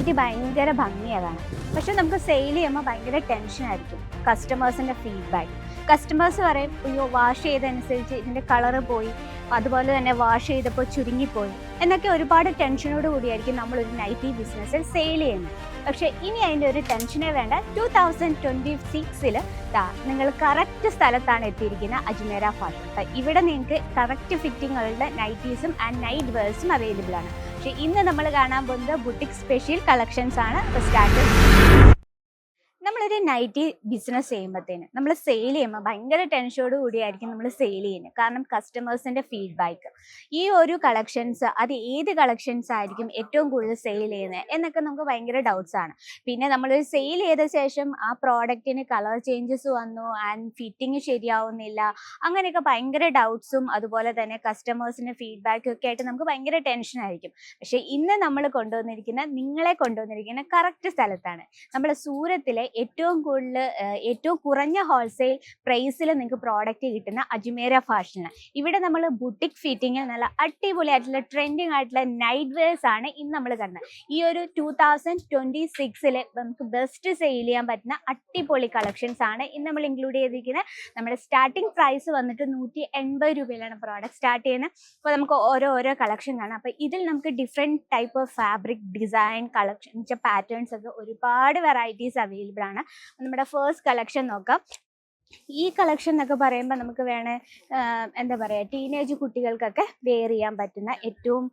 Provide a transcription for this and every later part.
Nightie ഭയങ്കര ഭംഗിയതാണ്. പക്ഷെ നമുക്ക് സെയിൽ ചെയ്യുമ്പോൾ ഭയങ്കര ടെൻഷനായിരിക്കും കസ്റ്റമേഴ്സിന്റെ ഫീഡ്ബാക്ക് കസ്റ്റമേഴ്സ് പറയും അയ്യോ വാഷ് ചെയ്തതനുസരിച്ച് ഇതിന്റെ കളറ് പോയി. അതുപോലെ തന്നെ വാഷ് ചെയ്തപ്പോൾ ചുരുങ്ങിപ്പോയി. എന്നൊക്കെ ഒരുപാട് ടെൻഷനോട് കൂടിയായിരിക്കും നമ്മളൊരു നൈറ്റി ബിസിനസ്സിൽ സെയിൽ ചെയ്യുന്നത്. പക്ഷേ ഇനി അതിന്റെ ഒരു ടെൻഷനേ വേണ്ട. ടു തൗസൻഡ് ട്വന്റി സിക്സിൽ നിങ്ങൾ കറക്റ്റ് സ്ഥലത്താണ് എത്തിയിരിക്കുന്ന അജ്മേര ഫാഷൻ ഇവിടെ നിങ്ങൾക്ക് കറക്റ്റ് ഫിറ്റിങ്ങുകളുടെ നൈറ്റീസും ആൻഡ് നൈറ്റ് വെയർസും അവൈലബിൾ ആണ്. പക്ഷേ ഇന്ന് നമ്മൾ കാണാൻ പോകുന്നത് ബുട്ടിക് സ്പെഷ്യൽ കളക്ഷൻസ് ആണ് സ്റ്റാർട്ട്. നൈറ്റി ബിസിനസ് ചെയ്യുമ്പോഴത്തേന് നമ്മൾ സെയിൽ ചെയ്യുമ്പോൾ ഭയങ്കര ടെൻഷനോട് കൂടിയായിരിക്കും നമ്മൾ സെയിൽ ചെയ്യുന്നത് കാരണം കസ്റ്റമേഴ്സിന്റെ ഫീഡ്ബാക്ക് ഈ ഒരു കളക്ഷൻസ് അത് ഏത് കളക്ഷൻസ് ആയിരിക്കും ഏറ്റവും കൂടുതൽ സെയിൽ ചെയ്യുന്നത് എന്നൊക്കെ നമുക്ക് ഭയങ്കര ഡൗട്ട്സ് ആണ്. പിന്നെ നമ്മൾ സെയിൽ ചെയ്ത ശേഷം ആ പ്രോഡക്റ്റിന് കളർ ചേഞ്ചസ് വന്നു ആൻഡ് ഫിറ്റിംഗ് ശരിയാവുന്നില്ല. അങ്ങനെയൊക്കെ ഭയങ്കര ഡൗട്ട്സും അതുപോലെ തന്നെ കസ്റ്റമേഴ്സിന്റെ ഫീഡ്ബാക്കും ഒക്കെ ആയിട്ട് നമുക്ക് ഭയങ്കര ടെൻഷൻ ആയിരിക്കും. പക്ഷേ ഇന്ന് നമ്മൾ കൊണ്ടുവന്നിരിക്കുന്ന നിങ്ങളെ കൊണ്ടുവന്നിരിക്കുന്ന കറക്റ്റ് സ്ഥലത്താണ്. നമ്മൾ സൂരത്തിലെ ഏറ്റവും കൂടുതൽ ഏറ്റവും കുറഞ്ഞ ഹോൾസെയിൽ പ്രൈസിൽ നിങ്ങൾക്ക് പ്രോഡക്റ്റ് കിട്ടുന്ന അജ്മേര ഫാഷനാണ് ഇവിടെ നമ്മൾ ബുട്ടിക് ഫിറ്റിങ്ങിൽ നല്ല അടിപൊളിയായിട്ടുള്ള ട്രെൻഡിങ് ആയിട്ടുള്ള നൈറ്റ് വെയർസ് ആണ് ഇന്ന് നമ്മൾ കണ്ടത് ഈ ഒരു ടൂ തൗസൻഡ് ട്വന്റി സിക്സിൽ നമുക്ക് ബെസ്റ്റ് സെയിൽ ചെയ്യാൻ പറ്റുന്ന അടിപൊളി കളക്ഷൻസ് ആണ് ഇന്ന് നമ്മൾ ഇൻക്ലൂഡ് ചെയ്തിരിക്കുന്നത്. നമ്മുടെ സ്റ്റാർട്ടിംഗ് പ്രൈസ് വന്നിട്ട് നൂറ്റി എൺപത് രൂപയിലാണ് പ്രോഡക്റ്റ് സ്റ്റാർട്ട് ചെയ്യുന്നത്. അപ്പോൾ നമുക്ക് ഓരോ ഓരോ കളക്ഷൻ കാണാം. അപ്പോൾ ഇതിൽ നമുക്ക് different type of fabric design collection patterns ഒക്കെ ഒരുപാട് വെറൈറ്റീസ് അവൈലബിൾ ആണ്. നമ്മുടെ ഫേസ്റ്റ് കളക്ഷൻ നോക്കാം. ഈ കളക്ഷൻ എന്നൊക്കെ പറയുമ്പോൾ നമുക്ക് വേണേ എന്താ പറയുക ടീനേജ് കുട്ടികൾക്കൊക്കെ വെയർ ചെയ്യാൻ പറ്റുന്ന ഏറ്റവും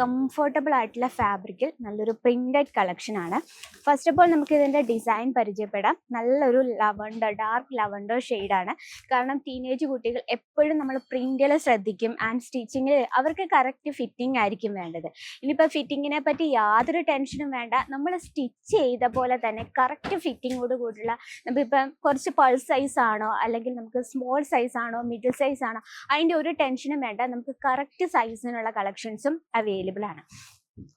കംഫർട്ടബിൾ ആയിട്ടുള്ള ഫാബ്രിക്കിൽ നല്ലൊരു പ്രിന്റഡ് കളക്ഷൻ ആണ്. ഫസ്റ്റ് ഓഫ് ഓൾ നമുക്ക് ഇതിന്റെ ഡിസൈൻ പരിചയപ്പെടാം. നല്ലൊരു ലവണ്ടർ ഡാർക്ക് ലവണ്ടർ ആണ്. കാരണം ടീനേജ് കുട്ടികൾ എപ്പോഴും നമ്മൾ പ്രിന്റിൽ ശ്രദ്ധിക്കും ആൻഡ് സ്റ്റിച്ചിങ്ങിൽ അവർക്ക് കറക്റ്റ് ഫിറ്റിംഗ് ആയിരിക്കും വേണ്ടത്. ഇനിയിപ്പോൾ ഫിറ്റിങ്ങിനെ പറ്റി യാതൊരു ടെൻഷനും വേണ്ട. നമ്മൾ സ്റ്റിച്ച് ചെയ്ത പോലെ തന്നെ കറക്റ്റ് ഫിറ്റിങ്ങോട് കൂടിയുള്ള നമുക്കിപ്പം കുറച്ച് പൾസ് സൈസ് ആണോ അല്ലെങ്കിൽ നമുക്ക് സ്മോൾ സൈസ് ആണോ മിഡിൽ സൈസ് ആണോ അതിന്റെ ഒരു ടെൻഷനും വേണ്ട. നമുക്ക് കറക്റ്റ് സൈസിനുള്ള കളക്ഷൻസും അവൈലബിൾ ആണ്.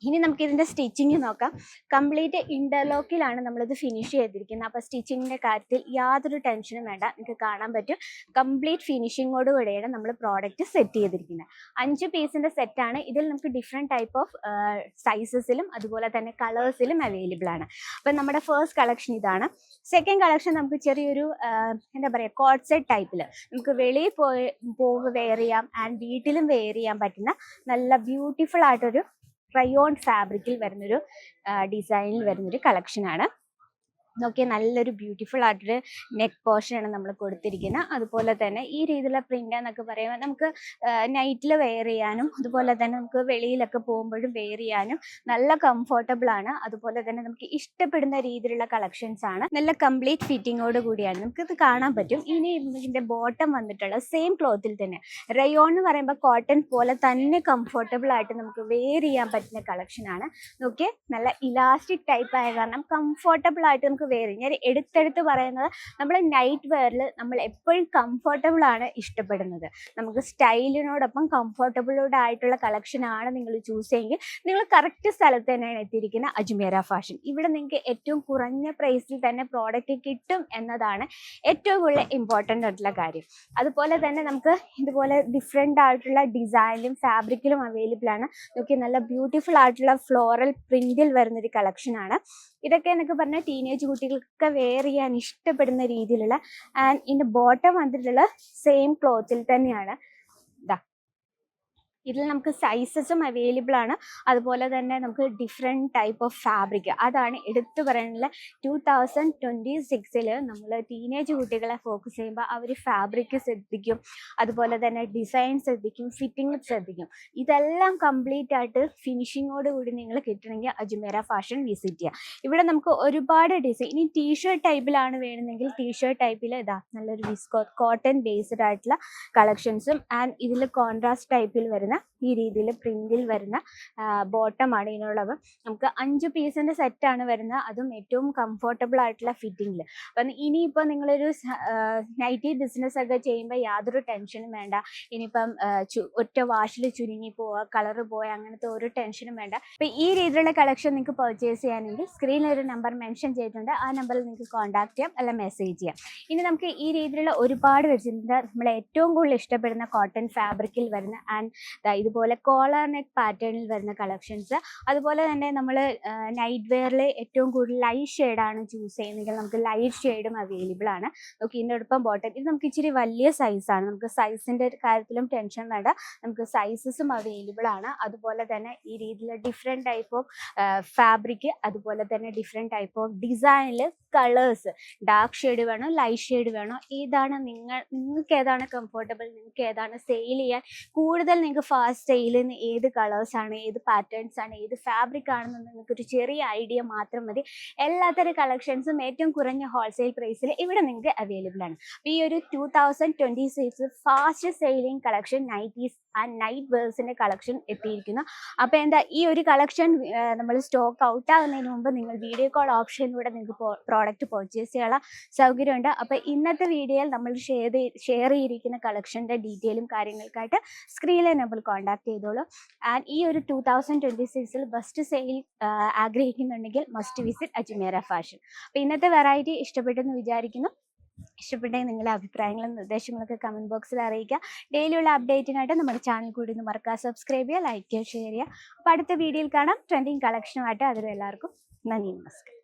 ഇനി നമുക്ക് ഇതിന്റെ സ്റ്റിച്ചിങ് നോക്കാം. കംപ്ലീറ്റ് ഇന്റർലോക്കിലാണ് നമ്മളിത് ഫിനിഷ് ചെയ്തിരിക്കുന്നത്. അപ്പോൾ സ്റ്റിച്ചിങ്ങിന്റെ കാര്യത്തിൽ യാതൊരു ടെൻഷനും വേണ്ട. നിങ്ങൾക്ക് കാണാൻ പറ്റും. കംപ്ലീറ്റ് ഫിനിഷിങ്ങോട് കൂടെയാണ് നമ്മൾ പ്രോഡക്റ്റ് സെറ്റ് ചെയ്തിരിക്കുന്നത്. അഞ്ച് പീസിന്റെ സെറ്റാണ് ഇതിൽ നമുക്ക് ഡിഫറെന്റ് ടൈപ്പ് ഓഫ് സൈസസിലും അതുപോലെ തന്നെ കളേഴ്സിലും അവൈലബിൾ ആണ്. അപ്പം നമ്മുടെ ഫസ്റ്റ് കളക്ഷൻ ഇതാണ്. സെക്കൻഡ് കളക്ഷൻ നമുക്ക് ചെറിയൊരു എന്താ പറയുക കോട്ട് സെറ്റ് ടൈപ്പിൽ നമുക്ക് വെളിയിൽ പോയി പോവ് വെയർ ചെയ്യാം. ആൻഡ് വീട്ടിലും വെയർ ചെയ്യാൻ പറ്റുന്ന നല്ല ബ്യൂട്ടിഫുൾ ആയിട്ടൊരു റയോൺ ഫാബ്രിക്കിൽ വരുന്നൊരു ഡിസൈനിൽ വരുന്നൊരു കളക്ഷനാണ് നോക്കിയാൽ നല്ലൊരു ബ്യൂട്ടിഫുൾ ആയിട്ടൊരു നെക്ക് പോർഷൻ ആണ് നമ്മൾ കൊടുത്തിരിക്കുന്നത് അതുപോലെ തന്നെ ഈ രീതിയിലുള്ള പ്രിന്റ് എന്നൊക്കെ പറയുമ്പോൾ നമുക്ക് നൈറ്റിൽ വെയർ ചെയ്യാനും അതുപോലെ തന്നെ നമുക്ക് വെളിയിലൊക്കെ പോകുമ്പോഴും വെയർ ചെയ്യാനും നല്ല കംഫർട്ടബിൾ ആണ്. അതുപോലെ തന്നെ നമുക്ക് ഇഷ്ടപ്പെടുന്ന രീതിയിലുള്ള കളക്ഷൻസ് ആണ്. നല്ല കംപ്ലീറ്റ് ഫിറ്റിങ്ങോട് കൂടിയാണ്. നമുക്ക് ഇത് കാണാൻ പറ്റും. ഇനി ഇതിന്റെ ബോട്ടം വന്നിട്ടുള്ള സെയിം ക്ലോത്തിൽ തന്നെ റയോൺ എന്ന് പറയുമ്പോൾ കോട്ടൺ പോലെ തന്നെ കംഫർട്ടബിൾ ആയിട്ട് നമുക്ക് വെയർ ചെയ്യാൻ പറ്റുന്ന കളക്ഷൻ ആണ്. നോക്കിയേ നല്ല ഇലാസ്റ്റിക് ടൈപ്പ് ആയ കാരണം കംഫർട്ടബിൾ ആയിട്ട് നമുക്ക് വെയർ വേറെ ഞാൻ എടുത്തെടുത്ത് പറയുന്നത് നമ്മൾ നൈറ്റ് വെയറിൽ നമ്മൾ എപ്പോഴും കംഫർട്ടബിൾ ആണ് ഇഷ്ടപ്പെടുന്നത്. നമുക്ക് സ്റ്റൈലിനോടൊപ്പം കംഫർട്ടബിളോട് ആയിട്ടുള്ള കളക്ഷൻ ആണ് നിങ്ങൾ ചൂസ് ചെയ്യുമെങ്കിൽ നിങ്ങൾ കറക്റ്റ് സ്ഥലത്ത് തന്നെയാണ് എത്തിയിരിക്കുന്ന അജ്മേര ഫാഷൻ ഇവിടെ നിങ്ങൾക്ക് ഏറ്റവും കുറഞ്ഞ പ്രൈസിൽ തന്നെ പ്രോഡക്റ്റ് കിട്ടും എന്നതാണ് ഏറ്റവും കൂടുതൽ ഇമ്പോർട്ടന്റ് ആയിട്ടുള്ള കാര്യം. അതുപോലെ തന്നെ നമുക്ക് ഇതുപോലെ ഡിഫറെന്റ് ആയിട്ടുള്ള ഡിസൈനിലും ഫാബ്രിക്കിലും അവൈലബിൾ ആണ്. നോക്കി നല്ല ബ്യൂട്ടിഫുൾ ആയിട്ടുള്ള ഫ്ലോറൽ പ്രിന്റിൽ വരുന്നൊരു കളക്ഷനാണ് ഇതൊക്കെ എന്നൊക്കെ പറഞ്ഞാൽ ടീനേജ് കുട്ടികൾക്കൊക്കെ വെയർ ചെയ്യാൻ ഇഷ്ടപ്പെടുന്ന രീതിയിലുള്ള ആൻഡ് ഇതിന്റെ ബോട്ടം വന്നിട്ടുള്ള സെയിം ക്ലോത്തിൽ തന്നെയാണ്. ഇതാ ഇതിൽ നമുക്ക് സൈസസും അവൈലബിൾ ആണ്. അതുപോലെ തന്നെ നമുക്ക് ഡിഫറെന്റ് ടൈപ്പ് ഓഫ് ഫാബ്രിക് അതാണ് എടുത്തു പറയാനുള്ള ടു തൗസൻഡ് ട്വന്റി സിക്സിൽ നമ്മൾ ടീനേജ് കുട്ടികളെ ഫോക്കസ് ചെയ്യുമ്പോൾ അവർ ഫാബ്രിക് ശ്രദ്ധിക്കും. അതുപോലെ തന്നെ ഡിസൈൻ ശ്രദ്ധിക്കും ഫിറ്റിംഗ് ശ്രദ്ധിക്കും. ഇതെല്ലാം കംപ്ലീറ്റ് ആയിട്ട് ഫിനിഷിങ്ങോട് കൂടി നിങ്ങൾ കിട്ടണമെങ്കിൽ അജ്മേര ഫാഷൻ വിസിറ്റ് ചെയ്യാം. ഇവിടെ നമുക്ക് ഒരുപാട് ഡിസൈൻ ഇനി ടീഷർട്ട് ടൈപ്പിലാണ് വേണമെങ്കിൽ ടീഷർട്ട് ടൈപ്പിൽ ഇതാ നല്ലൊരു വിസ്കോ കോട്ടൺ ബേസ്ഡ് ആയിട്ടുള്ള കളക്ഷൻസും ആൻഡ് ഇതിൽ കോൺട്രാസ്റ്റ് ടൈപ്പിൽ വരുന്ന ഈ രീതിയിൽ പ്രിന്റിൽ വരുന്ന ബോട്ടമാണ് ഇതിനുള്ളത്. നമുക്ക് അഞ്ച് പീസിന്റെ സെറ്റാണ് വരുന്നത്. അതും ഏറ്റവും കംഫർട്ടബിൾ ആയിട്ടുള്ള ഫിറ്റിംഗിൽ അപ്പം ഇനിയിപ്പോൾ നിങ്ങളൊരു നൈറ്റി ബിസിനസ് ഒക്കെ ചെയ്യുമ്പോൾ യാതൊരു ടെൻഷനും വേണ്ട. ഇനിയിപ്പം ഒറ്റ വാഷിൽ ചുരുങ്ങി പോവുക കളർ പോയ അങ്ങനത്തെ ഒരു ടെൻഷനും വേണ്ട. അപ്പം ഈ രീതിയിലുള്ള കളക്ഷൻ നിങ്ങൾക്ക് പർച്ചേസ് ചെയ്യാനെങ്കിൽ സ്ക്രീനിൽ ഒരു നമ്പർ മെൻഷൻ ചെയ്തിട്ടുണ്ട്. ആ നമ്പറിൽ നിങ്ങൾക്ക് കോൺടാക്ട് ചെയ്യാം അല്ല മെസ്സേജ് ചെയ്യാം. ഇനി നമുക്ക് ഈ രീതിയിലുള്ള ഒരുപാട് വെച്ചിട്ടുണ്ട്. നമ്മൾ ഏറ്റവും കൂടുതൽ ഇഷ്ടപ്പെടുന്ന കോട്ടൺ ഫാബ്രിക്കിൽ വരുന്ന ആൻഡ് ഇതുപോലെ കോളർ നെക്ക് പാറ്റേണിൽ വരുന്ന കളക്ഷൻസ് അതുപോലെ തന്നെ നമ്മൾ നൈറ്റ് വെയറിൽ ഏറ്റവും കൂടുതൽ ലൈറ്റ് ഷെയ്ഡാണ് ചൂസ് ചെയ്യുന്നതെങ്കിൽ നമുക്ക് ലൈറ്റ് ഷെയ്ഡും അവൈലബിൾ ആണ്. നോക്കി ഇതിനോടൊപ്പം ബോട്ടം ഇത് നമുക്ക് ഇച്ചിരി വലിയ സൈസാണ് നമുക്ക് സൈസിന്റെ കാര്യത്തിലും ടെൻഷൻ വേണ്ട. നമുക്ക് സൈസസും അവൈലബിൾ ആണ്. അതുപോലെ തന്നെ ഈ രീതിയിൽ ഡിഫറെന്റ് ടൈപ്പ് ഓഫ് ഫാബ്രിക് അതുപോലെ തന്നെ ഡിഫറെന്റ് ടൈപ്പ് ഓഫ് ഡിസൈനിൽ കളേഴ്സ് ഡാർക്ക് ഷെയ്ഡ് വേണോ ലൈറ്റ് ഷെയ്ഡ് വേണോ ഏതാണ് നിങ്ങൾ നിങ്ങൾക്ക് ഏതാണ് കംഫർട്ടബിൾ നിങ്ങൾക്ക് ഏതാണ് സെയിൽ ചെയ്യാൻ കൂടുതൽ നിങ്ങൾക്ക് ഫാസ്റ്റ് സ്റ്റൈലിൽ നിന്ന് ഏത് കളേഴ്സ് ആണ് ഏത് പാറ്റേൺസ് ആണ് ഏത് ഫാബ്രിക് ആണെന്ന് നിങ്ങൾക്കൊരു ചെറിയ ഐഡിയ മാത്രം മതി. എല്ലാത്തരം കളക്ഷൻസും ഏറ്റവും കുറഞ്ഞ ഹോൾസെയിൽ പ്രൈസിൽ ഇവിടെ നിങ്ങൾക്ക് അവൈലബിൾ ആണ്. ഈ ഒരു two thousand twenty six fast selling collection nighties and night വേഴ്സിന്റെ collection എത്തിയിരിക്കുന്നു. അപ്പോൾ എന്താ ഈ ഒരു കളക്ഷൻ നമ്മൾ സ്റ്റോക്ക് ഔട്ട് ആകുന്നതിന് മുമ്പ് നിങ്ങൾ വീഡിയോ കോൾ ഓപ്ഷനിലൂടെ നിങ്ങൾക്ക് പ്രോഡക്റ്റ് പർച്ചേസ് ചെയ്യാനുള്ള സൗകര്യമുണ്ട്. അപ്പോൾ ഇന്നത്തെ വീഡിയോയിൽ നമ്മൾ ഷെയർ ഷെയർ ചെയ്തിരിക്കുന്ന കളക്ഷന്റെ ഡീറ്റെയിലും കാര്യങ്ങൾക്കായിട്ട് സ്ക്രീനിൽ നമ്പർ കോൺടാക്ട് ചെയ്തോളൂ. ആൻഡ് ഈ ഒരു ടൂ തൗസൻഡ് ട്വന്റി സിക്സിൽ ബെസ്റ്റ് സെയിൽ ആഗ്രഹിക്കുന്നുണ്ടെങ്കിൽ മസ്റ്റ് വിസിറ്റ് അജ്മേര ഫാഷൻ അപ്പോൾ ഇന്നത്തെ വെറൈറ്റി ഇഷ്ടപ്പെട്ടെന്ന് വിചാരിക്കുന്നു. ഇഷ്ടപ്പെട്ടെങ്കിൽ നിങ്ങളുടെ അഭിപ്രായങ്ങളും നിർദ്ദേശങ്ങളൊക്കെ കമന്റ് ബോക്സിൽ അറിയിക്കുക. ഡെയിലി ഉള്ള അപ്ഡേറ്റിനായിട്ട് നമ്മുടെ ചാനൽ കൂടി ഒന്ന് മറക്കുക സബ്സ്ക്രൈബ് ചെയ്യുക ലൈക്ക് ചെയ്യുക ഷെയർ ചെയ്യുക. അപ്പോൾ അടുത്ത വീഡിയോയിൽ കാണാം. ട്രെൻഡിങ് കളക്ഷനുമായിട്ട് അതിലും എല്ലാവർക്കും നന്ദി നമസ്കാരം.